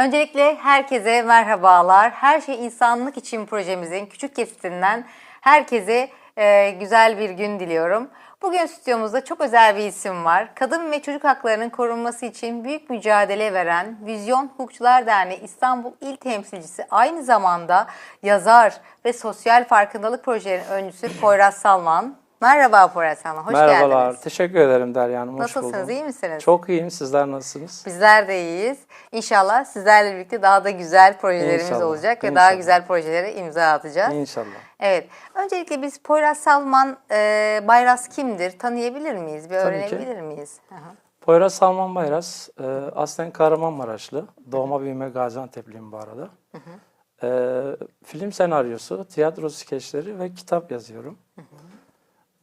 Öncelikle herkese merhabalar. Her şey insanlık için projemizin küçük kesitinden herkese e, güzel bir gün diliyorum. Bugün stüdyomuzda çok özel bir isim var. Kadın ve çocuk haklarının korunması için büyük mücadele veren Vizyon Hukukçular Derneği İstanbul İl Temsilcisi aynı zamanda yazar ve sosyal farkındalık projelerinin öncüsü Poyraz Salman. Merhaba Poyraz Salman, hoş Merhabalar. geldiniz. Teşekkür ederim Derya Hanım. Hoş Nasılsınız, buldum. iyi misiniz? Çok iyiyim. Sizler nasılsınız? Bizler de iyiyiz. İnşallah sizlerle birlikte daha da güzel projelerimiz İnşallah, olacak ve daha inşallah. güzel projelere imza atacağız. İnşallah. Evet. Öncelikle biz Poyraz Salman e, Bayraz kimdir? Tanıyabilir miyiz? Bir Tabii öğrenebilir miyiz? Hı hı. Poyraz Salman Bayraz, e, aslen Kahramanmaraşlı. Doğma büyüme Gaziantep'liyim bu arada. E, film senaryosu, tiyatro skeçleri ve kitap yazıyorum.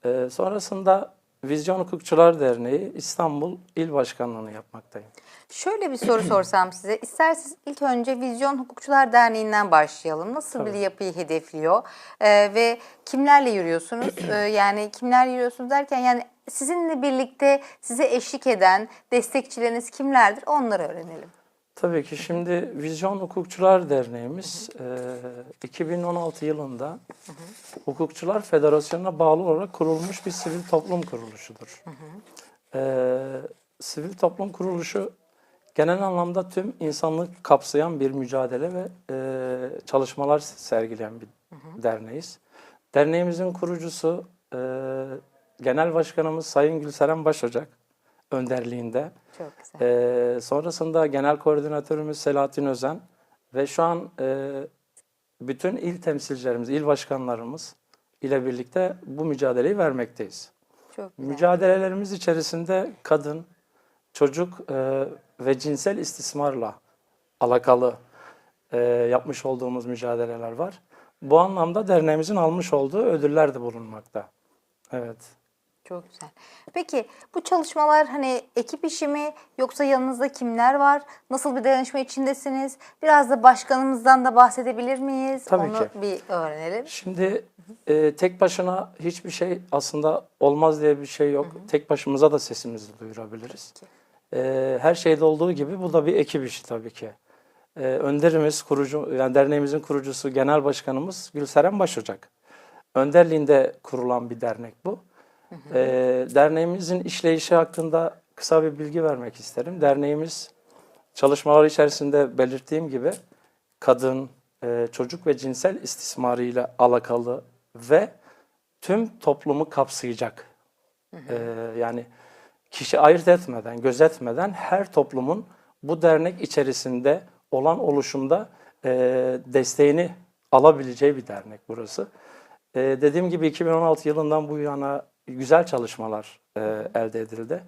E, sonrasında Vizyon Hukukçular Derneği İstanbul İl Başkanlığı'nı yapmaktayım. Şöyle bir soru sorsam size. İsterseniz ilk önce Vizyon Hukukçular Derneği'nden başlayalım. Nasıl bir yapıyı hedefliyor? E, ve kimlerle yürüyorsunuz? E, yani kimlerle yürüyorsunuz derken yani sizinle birlikte size eşlik eden destekçileriniz kimlerdir? Onları öğrenelim. Tabii ki. Şimdi Vizyon Hukukçular Derneğimiz e, 2016 yılında Hukukçular Federasyonu'na bağlı olarak kurulmuş bir sivil toplum kuruluşudur. E, sivil toplum kuruluşu genel anlamda tüm insanlık kapsayan bir mücadele ve e, çalışmalar sergileyen bir derneğiz. Derneğimizin kurucusu e, Genel Başkanımız Sayın Gülseren Başocak önderliğinde. Çok güzel. Ee, sonrasında genel koordinatörümüz Selahattin Özen ve şu an e, bütün il temsilcilerimiz, il başkanlarımız ile birlikte bu mücadeleyi vermekteyiz. Çok güzel. Mücadelelerimiz içerisinde kadın, çocuk e, ve cinsel istismarla alakalı e, yapmış olduğumuz mücadeleler var. Bu anlamda derneğimizin almış olduğu ödüller de bulunmakta. Evet. Çok güzel. Peki bu çalışmalar hani ekip işi mi yoksa yanınızda kimler var? Nasıl bir dayanışma içindesiniz? Biraz da başkanımızdan da bahsedebilir miyiz? Tabii Onu ki. bir öğrenelim. Şimdi e, tek başına hiçbir şey aslında olmaz diye bir şey yok. Tek başımıza da sesimizi duyurabiliriz. E, her şeyde olduğu gibi bu da bir ekip işi tabii ki. E, önderimiz, kurucu, yani derneğimizin kurucusu, genel başkanımız Gülseren Başocak. Önderliğinde kurulan bir dernek bu. E, derneğimizin işleyişi hakkında kısa bir bilgi vermek isterim. Derneğimiz çalışmalar içerisinde belirttiğim gibi kadın, e, çocuk ve cinsel istismarıyla alakalı ve tüm toplumu kapsayacak. E, yani kişi ayırt etmeden, gözetmeden her toplumun bu dernek içerisinde olan oluşumda e, desteğini alabileceği bir dernek burası. E, dediğim gibi 2016 yılından bu yana güzel çalışmalar e, elde edildi.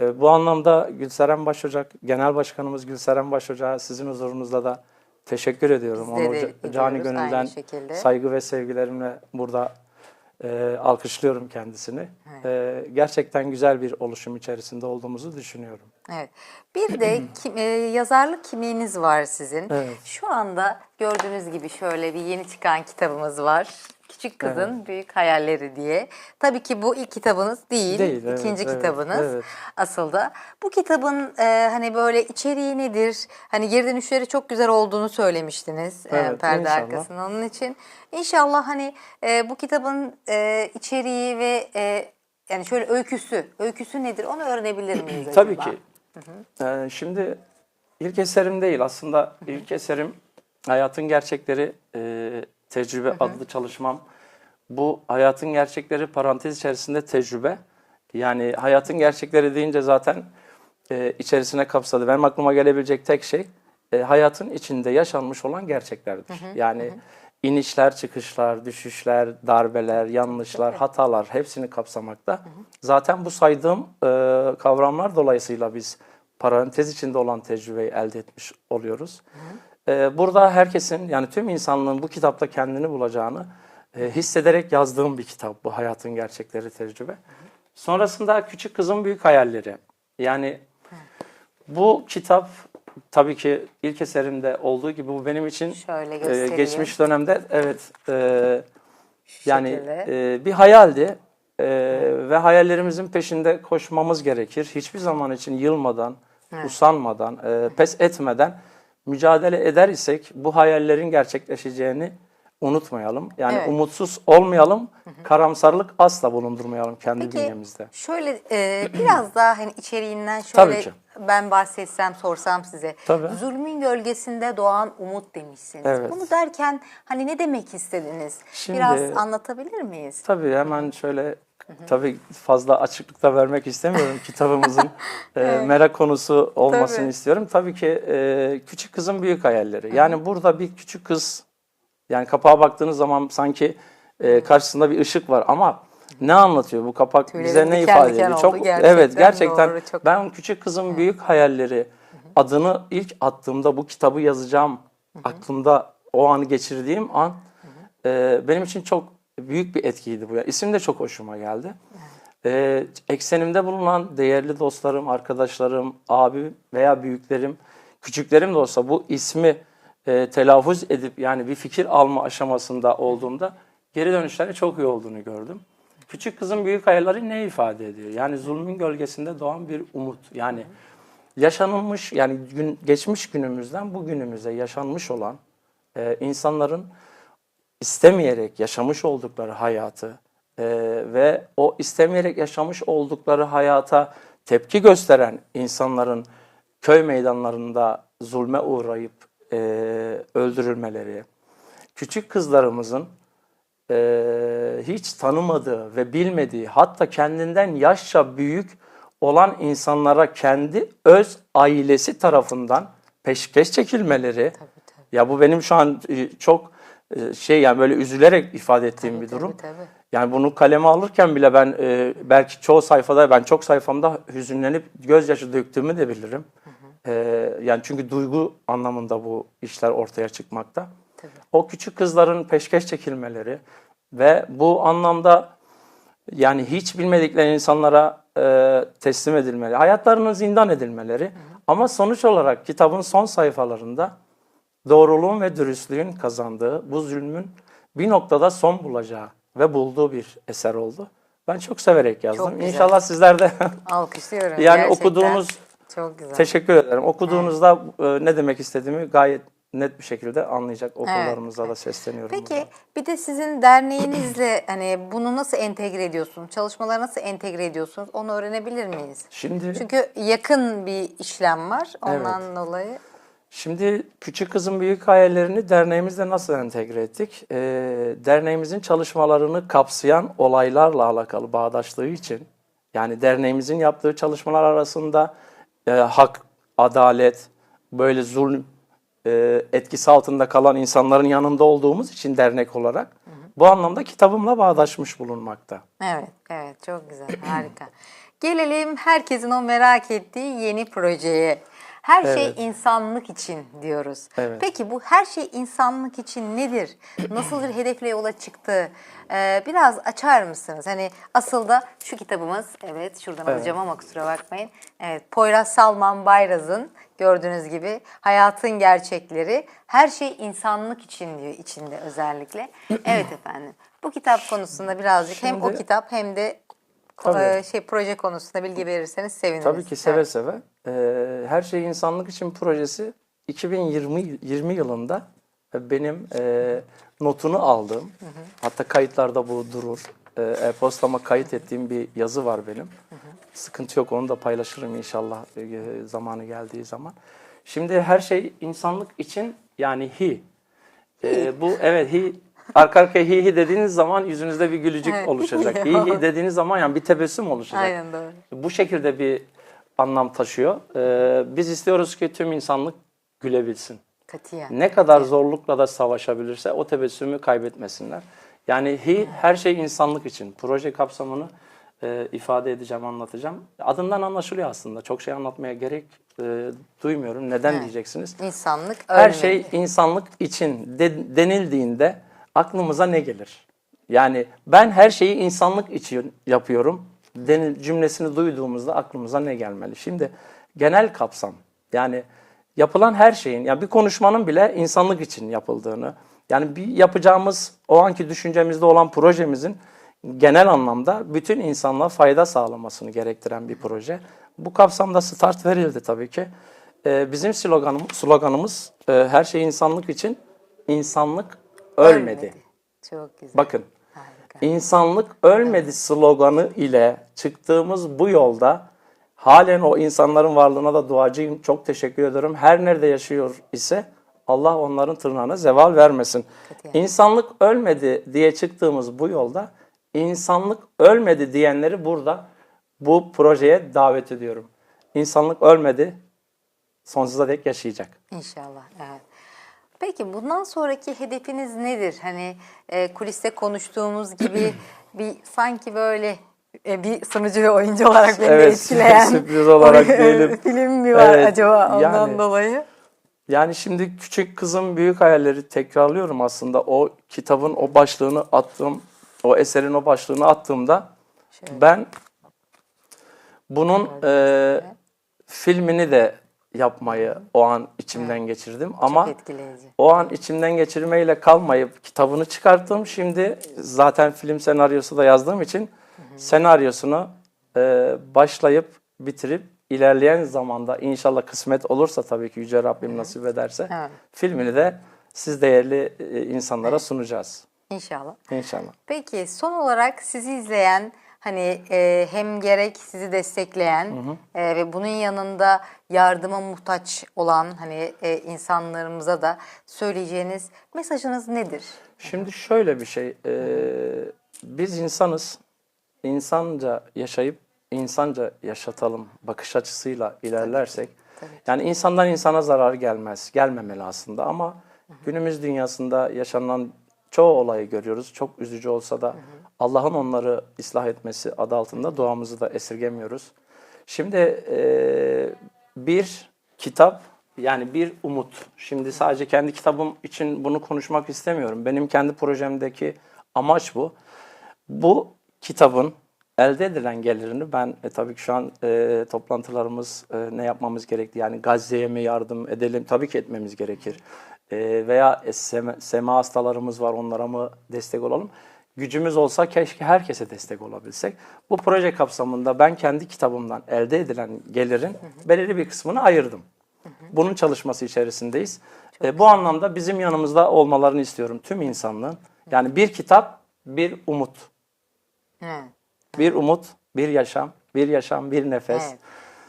E, bu anlamda Gülseren Başocak, Genel Başkanımız Gülseren Başocak'a sizin huzurunuzda da teşekkür ediyorum. Biz Onu de cani gönülden saygı ve sevgilerimle burada e, alkışlıyorum kendisini. E, gerçekten güzel bir oluşum içerisinde olduğumuzu düşünüyorum. Evet. Bir de kim- e, yazarlık kimliğiniz var sizin. Evet. Şu anda gördüğünüz gibi şöyle bir yeni çıkan kitabımız var. Küçük Kızın Büyük Hayalleri diye. Tabii ki bu ilk kitabınız değil. Değil, evet, ikinci evet, kitabınız evet. asıl da. Bu kitabın e, hani böyle içeriği nedir? Hani geri dönüşleri çok güzel olduğunu söylemiştiniz e, Evet, perde inşallah. arkasında. Onun için inşallah hani e, bu kitabın e, içeriği ve e, yani şöyle öyküsü, öyküsü nedir onu öğrenebilir miyiz acaba? Tabii ki. Ee, şimdi ilk eserim değil aslında ilk eserim Hayatın Gerçekleri e, Tecrübe adlı çalışmam. Bu hayatın gerçekleri parantez içerisinde tecrübe. Yani hayatın gerçekleri deyince zaten e, içerisine kapsadı. Benim aklıma gelebilecek tek şey e, hayatın içinde yaşanmış olan gerçeklerdir. Yani inişler, çıkışlar, düşüşler, darbeler, yanlışlar, hatalar hepsini kapsamakta. Zaten bu saydığım e, kavramlar dolayısıyla biz parantez içinde olan tecrübeyi elde etmiş oluyoruz. E, burada herkesin yani tüm insanlığın bu kitapta kendini bulacağını e, hissederek yazdığım bir kitap bu hayatın gerçekleri tecrübe. Sonrasında küçük kızın büyük hayalleri. Yani bu kitap tabii ki ilk eserimde olduğu gibi bu benim için Şöyle e, geçmiş dönemde evet e, yani şekilde. e, bir hayaldi E, ve hayallerimizin peşinde koşmamız gerekir. Hiçbir zaman için yılmadan, usanmadan, e, pes etmeden mücadele eder isek bu hayallerin gerçekleşeceğini unutmayalım. Yani Evet. umutsuz olmayalım, karamsarlık asla bulundurmayalım kendi Peki bünyemizde. şöyle e, biraz daha hani içeriğinden şöyle ben bahsetsem sorsam size. Tabii. Zulmün gölgesinde doğan umut demişsiniz. Evet. Bunu derken hani ne demek istediniz? Şimdi- Biraz anlatabilir miyiz? Tabii hemen şöyle tabii fazla açıklıkta vermek istemiyorum kitabımızın e, merak konusu olmasını Tabii. istiyorum. Tabii ki e, küçük kızın büyük hayalleri. Yani burada bir küçük kız yani kapağa baktığınız zaman sanki e, karşısında bir ışık var ama ne anlatıyor bu kapak? Tüylerim bize ne ifade ediyor? Çok gerçekten, evet gerçekten doğru, çok- ben küçük kızın büyük hayalleri adını ilk attığımda bu kitabı yazacağım. Aklımda o anı geçirdiğim an e, benim için çok büyük bir etkiydi bu. Yani isim de çok hoşuma geldi. E, eksenimde bulunan değerli dostlarım, arkadaşlarım, abi veya büyüklerim, küçüklerim de olsa bu ismi e, telaffuz edip yani bir fikir alma aşamasında olduğumda geri dönüşleri çok iyi olduğunu gördüm. Küçük kızın büyük hayalleri ne ifade ediyor? Yani zulmün gölgesinde doğan bir umut. Yani yaşanılmış yani gün, geçmiş günümüzden bugünümüze yaşanmış olan e, insanların istemeyerek yaşamış oldukları hayatı e, ve o istemeyerek yaşamış oldukları hayata tepki gösteren insanların köy meydanlarında zulme uğrayıp e, öldürülmeleri, küçük kızlarımızın e, hiç tanımadığı ve bilmediği hatta kendinden yaşça büyük olan insanlara kendi öz ailesi tarafından peşkeş çekilmeleri. Ya bu benim şu an e, çok şey yani böyle üzülerek ifade ettiğim bir durum. Tabii, tabii. Yani bunu kaleme alırken bile ben e, belki çoğu sayfada ben çok sayfamda hüzünlenip gözyaşı döktüğümü de bilirim. E, yani çünkü duygu anlamında bu işler ortaya çıkmakta. Tabii. O küçük kızların peşkeş çekilmeleri ve bu anlamda yani hiç bilmedikleri insanlara e, teslim edilmeleri, hayatlarının zindan edilmeleri ama sonuç olarak kitabın son sayfalarında doğruluğun ve dürüstlüğün kazandığı bu zulmün bir noktada son bulacağı ve bulduğu bir eser oldu. Ben çok severek yazdım. güzel. İnşallah sizler de Alkışlıyorum. yani gerçekten. okuduğunuz çok güzel. teşekkür ederim. Okuduğunuzda e, ne demek istediğimi gayet net bir şekilde anlayacak okullarımıza da sesleniyorum. Peki buradan. bir de sizin derneğinizle hani bunu nasıl entegre ediyorsunuz? Çalışmaları nasıl entegre ediyorsunuz? Onu öğrenebilir miyiz? Şimdi Çünkü yakın bir işlem var. Ondan dolayı. Şimdi Küçük Kızın Büyük Hayallerini derneğimizle nasıl entegre ettik? Ee, derneğimizin çalışmalarını kapsayan olaylarla alakalı bağdaşlığı için, yani derneğimizin yaptığı çalışmalar arasında e, hak, adalet, böyle zulüm e, etkisi altında kalan insanların yanında olduğumuz için dernek olarak bu anlamda kitabımla bağdaşmış bulunmakta. Evet, evet çok güzel, harika. Gelelim herkesin o merak ettiği yeni projeye. Her şey Evet. insanlık için diyoruz. Evet. Peki bu her şey insanlık için nedir? Nasıl bir hedefle yola çıktı? Ee, biraz açar mısınız? Hani asıl da şu kitabımız, evet şuradan Evet. alacağım ama kusura bakmayın. Evet, Poyraz Salman Bayraz'ın gördüğünüz gibi hayatın gerçekleri her şey insanlık için diyor içinde özellikle. Evet efendim. Bu kitap konusunda birazcık hem o Şimdi- kitap hem de Tabii. e, şey proje konusunda bilgi verirseniz seviniriz. Tabii ki seve Evet. seve. Ee, Her Şey İnsanlık için projesi 2020 20 yılında benim e, notunu aldığım, hatta kayıtlarda bu durur. E, e-postama kayıt ettiğim bir yazı var benim. Sıkıntı yok onu da paylaşırım inşallah e, zamanı geldiği zaman. Şimdi her şey insanlık için yani hi. E, bu evet hi arka arkaya hi hi dediğiniz zaman yüzünüzde bir gülücük Evet. oluşacak. hi hi dediğiniz zaman yani bir tebessüm oluşacak Aynen doğru. bu şekilde bir anlam taşıyor. Ee, biz istiyoruz ki tüm insanlık gülebilsin. Katiyen. Ne kadar zorlukla da savaşabilirse o tebessümü kaybetmesinler. Yani hi her şey insanlık için. Proje kapsamını e, ifade edeceğim, anlatacağım. Adından anlaşılıyor aslında. Çok şey anlatmaya gerek e, duymuyorum. Neden Evet. diyeceksiniz? İnsanlık Her ölmeli. şey insanlık için de- denildiğinde aklımıza ne gelir? Yani ben her şeyi insanlık için yapıyorum denil cümlesini duyduğumuzda aklımıza ne gelmeli? Şimdi genel kapsam yani yapılan her şeyin yani bir konuşmanın bile insanlık için yapıldığını yani bir yapacağımız o anki düşüncemizde olan projemizin genel anlamda bütün insanlığa fayda sağlamasını gerektiren bir proje. Bu kapsamda start verildi tabii ki. Ee, bizim sloganım, sloganımız e, her şey insanlık için, insanlık ölmedi. Çok güzel. Bakın, Harika. insanlık ölmedi sloganı ile çıktığımız bu yolda halen o insanların varlığına da duacıyım. Çok teşekkür ederim. Her nerede yaşıyor ise Allah onların tırnağına zeval vermesin. Katiyen. İnsanlık ölmedi diye çıktığımız bu yolda insanlık ölmedi diyenleri burada bu projeye davet ediyorum. İnsanlık ölmedi, sonsuza dek yaşayacak. İnşallah. Evet. Peki bundan sonraki hedefiniz nedir? Hani e, kuliste konuştuğumuz gibi bir sanki böyle e, bir sunucu ve oyuncu olarak beni de Evet, etkileyen sürpriz olarak diyelim. film mi var Evet, acaba ondan yani- dolayı? Yani şimdi küçük kızım büyük hayalleri tekrarlıyorum aslında. O kitabın o başlığını attığım, o eserin o başlığını attığımda Şöyle. ben bunun e, filmini de yapmayı o an içimden geçirdim. Ama Çok etkileyici. o an içimden geçirmeyle kalmayıp kitabını çıkarttım. Şimdi zaten film senaryosu da yazdığım için senaryosunu e, başlayıp bitirip ilerleyen zamanda inşallah kısmet olursa tabii ki Yüce Rabbim nasip ederse Evet. filmini de siz değerli e, insanlara sunacağız. İnşallah. İnşallah. Peki son olarak sizi izleyen hani e, hem gerek sizi destekleyen e, ve bunun yanında yardıma muhtaç olan hani e, insanlarımıza da söyleyeceğiniz mesajınız nedir? Şimdi şöyle bir şey, e, biz insanız, insanca yaşayıp insanca yaşatalım bakış açısıyla ilerlersek, yani insandan insana zarar gelmez, gelmemeli aslında ama günümüz dünyasında yaşanan çoğu olayı görüyoruz. Çok üzücü olsa da Allah'ın onları ıslah etmesi adı altında duamızı da esirgemiyoruz. Şimdi e, bir kitap yani bir umut. Şimdi sadece kendi kitabım için bunu konuşmak istemiyorum. Benim kendi projemdeki amaç bu. Bu kitabın elde edilen gelirini ben e, tabii ki şu an e, toplantılarımız e, ne yapmamız gerekti? Yani Gazze'ye mi yardım edelim? Tabii ki etmemiz gerekir. E, veya e, sema, sema hastalarımız var onlara mı destek olalım? Gücümüz olsa keşke herkese destek olabilsek. Bu proje kapsamında ben kendi kitabımdan elde edilen gelirin belirli bir kısmını ayırdım. Bunun çalışması içerisindeyiz. E, bu anlamda bizim yanımızda olmalarını istiyorum tüm insanlığın. Yani bir kitap, bir umut. Evet. Bir umut, bir yaşam, bir yaşam, bir nefes. Evet.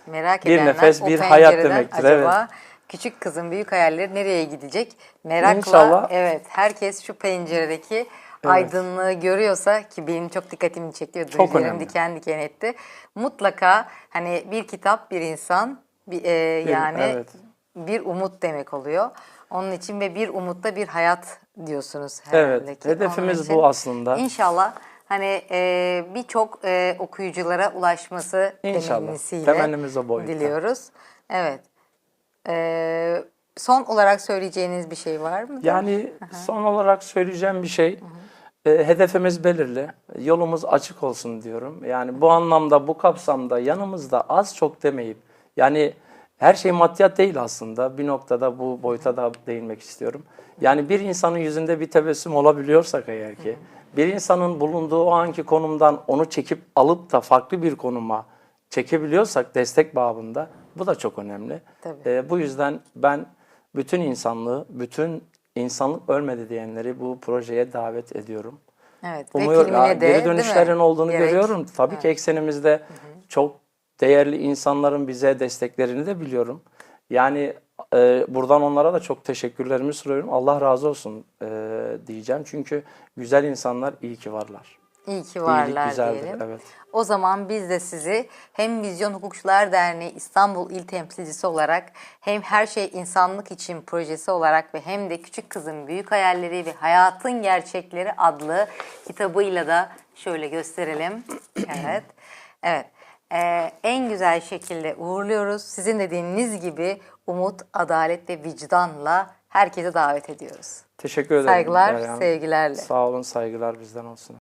Merak Bir edenler nefes, bir hayat demektir, Acaba küçük kızın büyük hayalleri nereye gidecek? Merakla İnşallah. evet herkes şu penceredeki aydınlığı görüyorsa ki benim çok dikkatimi çekti ve önemli. diken diken etti. Mutlaka hani bir kitap bir insan bir, e, yani evet. bir umut demek oluyor. Onun için ve bir umutta bir hayat diyorsunuz herhalde Evet, ki. hedefimiz için bu aslında. İnşallah hani e, birçok e, okuyuculara ulaşması İnşallah. temennisiyle Temennimiz o boyutta. diliyoruz. Evet. E, son olarak söyleyeceğiniz bir şey var mı? Yani son olarak söyleyeceğim bir şey, e, hedefimiz belirli, yolumuz açık olsun diyorum. Yani bu anlamda, bu kapsamda yanımızda az çok demeyip, yani her şey maddiyat değil aslında. Bir noktada bu boyuta da değinmek istiyorum. Yani bir insanın yüzünde bir tebessüm olabiliyorsak eğer ki, bir insanın bulunduğu o anki konumdan onu çekip alıp da farklı bir konuma çekebiliyorsak destek babında bu da çok önemli. Tabii. Ee, bu yüzden ben bütün insanlığı, bütün insanlık ölmedi diyenleri bu projeye davet ediyorum. Evet. ve Umuyorum ya, de, geri dönüşlerin olduğunu Gerek- görüyorum. Tabii ki eksenimizde çok değerli insanların bize desteklerini de biliyorum. Yani e, buradan onlara da çok teşekkürlerimi sunuyorum. Allah razı olsun e, diyeceğim. Çünkü güzel insanlar iyi ki varlar. İyi ki varlar güzeldir, diyelim. evet. O zaman biz de sizi hem Vizyon Hukukçular Derneği İstanbul İl Temsilcisi olarak hem Her Şey İnsanlık İçin projesi olarak ve hem de Küçük Kızın Büyük Hayalleri ve Hayatın Gerçekleri adlı kitabıyla da şöyle gösterelim. Evet. Evet. Ee, en güzel şekilde uğurluyoruz. Sizin dediğiniz gibi umut, adalet ve vicdanla herkese davet ediyoruz. Teşekkür ederim. Saygılar, Hanım. sevgilerle. Sağ olun, saygılar bizden olsun.